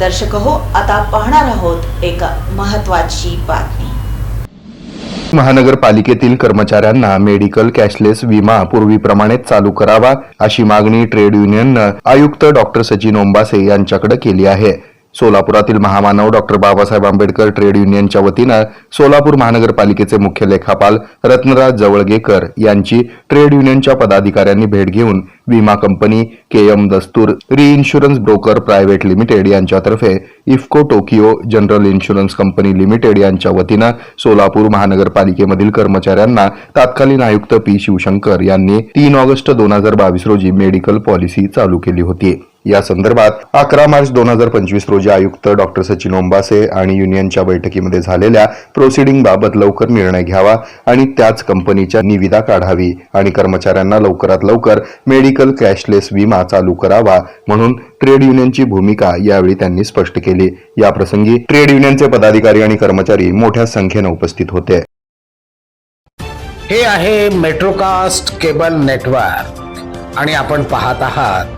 दर्शक हो आता पाहणार आहोत एक महत्वाची बातमी. महानगरपालिकेतील कर्मचाऱ्यांना मेडिकल कॅशलेस विमा पूर्वीप्रमाणेच चालू करावा अशी मागणी ट्रेड युनियननं आयुक्त डॉक्टर सचिन ओंबासे यांच्याकडे केली आहे. सोलापुरातील महामानव डॉक्टर बाबासाहेब आंबेडकर ट्रेड युनियनच्या वतीनं सोलापूर महानगरपालिकेचे मुख्य लेखापाल रत्नराज जवळगेकर यांची ट्रेड युनियनच्या पदाधिकाऱ्यांनी भेट घेऊन विमा कंपनी के एम दस्तूर री इन्शुरन्स ब्रोकर प्रायव्हेट लिमिटेड यांच्यातर्फे IFFCO Tokyo general insurance company limited यांच्या वतीनं सोलापूर महानगरपालिकेमधील कर्मचाऱ्यांना तत्कालीन आयुक्त पी शिवशंकर यांनी तीन ऑगस्ट दोन हजार बावीस रोजी मेडिकल पॉलिसी चालू केली होती. या संदर्भात अकरा मार्च दोन हजार पंचवीस रोजी आयुक्त डॉक्टर सचिन ओंबासे आणि युनियनच्या बैठकीमध्ये झालेल्या प्रोसिडिंग बाबत लवकर निर्णय घ्यावा आणि त्याच कंपनीच्या निविदा काढावी आणि कर्मचाऱ्यांना लवकरात लवकर मेडिकल कॅशलेस विमा चालू करावा म्हणून ट्रेड युनियनची भूमिका यावेळी त्यांनी स्पष्ट केली. या प्रसंगी ट्रेड युनियनचे पदाधिकारी आणि कर्मचारी मोठ्या संख्येने उपस्थित होते. हे आहे मेट्रोकास्ट केबल नेटवर्क आणि आपण पाहत आहात